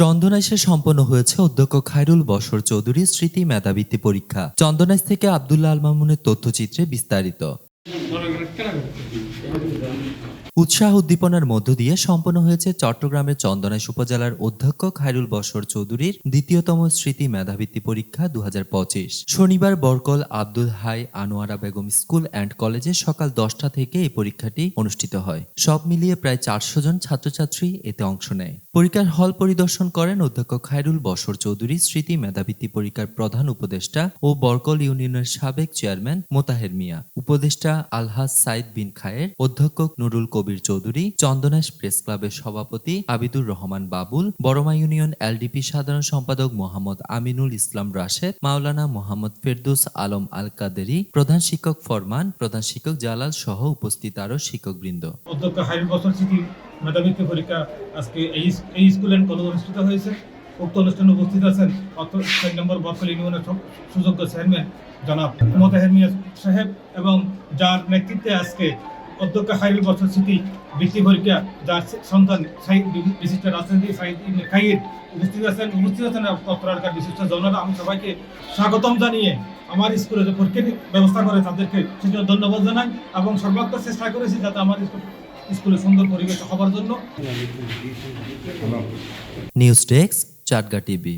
চন্দনাইশে সম্পন্ন হয়েছে অধ্যক্ষ খায়রুল বসর চৌধুরী স্মৃতি মেধাবৃত্তি পরীক্ষা। চন্দনাইশ থেকে আবদুল্লাহ আল মামুনের তথ্যচিত্রে বিস্তারিত। উৎসাহ উদ্দীপনার মধ্য দিয়ে সম্পন্ন হয়েছে চট্টগ্রামের চন্দনাইশ উপজেলার অধ্যক্ষ খায়রুল বশর চৌধুরীর দ্বিতীয়তম স্মৃতি মেধাবৃত্তি পরীক্ষা দু শনিবার বরকল আব্দুল হাই আনোয়ারা বেগম স্কুল অ্যান্ড কলেজে সকাল দশটা থেকে এই পরীক্ষাটি অনুষ্ঠিত হয়। সব মিলিয়ে প্রায় চারশো জন ছাত্রছাত্রী এতে অংশ নেয়। পরীক্ষার হল পরিদর্শন করেন অধ্যক্ষ খায়রুল বসর চৌধুরী স্মৃতি মেধাবৃত্তি পরীক্ষার প্রধান উপদেষ্টা ও বরকল ইউনিয়নের সাবেক চেয়ারম্যান মোতাহের মিয়া। উপদেষ্টা আলহাজ সাইদ বিন খায়ের অধ্যক্ষ নুরুল কবির চৌধুরী, চন্দনাশ প্রেস ক্লাবের সভাপতি আবিদুর রহমান বাবুল, বড়মা ইউনিয়ন এলডিপি সাধারণ সম্পাদক মোহাম্মদ আমিনুল ইসলাম রাশেদ, মাওলানা মোহাম্মদ ফেরদৌস আলম আল কাদেরি প্রধান শিক্ষক ফরমান, প্রধান শিক্ষক জালাল সহ উপস্থিত আরও শিক্ষকবৃন্দ। অধ্যক্ষ হাইরুল বছর স্মৃতি মেধাবৃত্তি পরীক্ষা আজকে এই স্কুল অ্যান্ড কলেজ অনুষ্ঠিত হয়েছে? উক্ত অনুষ্ঠানে উপস্থিত আছেন ছয় নম্বর বরকল ইউনিয়নের সুযোগ্য চেয়ারম্যান জনাব মোতাহের মিয়া সাহেব এবং যার নেতৃত্বে আজকে অধ্যক্ষ হাইরুল বছর স্মৃতি বৃত্তি পরীক্ষা যার সন্তান বিশিষ্ট রাজনীতি সাইদ খাইর উপস্থিত আছেন। উপস্থিত আছেন পত্রাকার বিশিষ্ট জনরা আমি সবাইকে স্বাগতম জানিয়ে আমার স্কুলে যে পরীক্ষার ব্যবস্থা করে তাদেরকে সেজন্য ধন্যবাদ জানাই এবং সর্বাত্মক চেষ্টা করেছি যাতে আমার স্কুলে সুন্দর পরিবেশ হবার জন্য। News desk Chatga TV.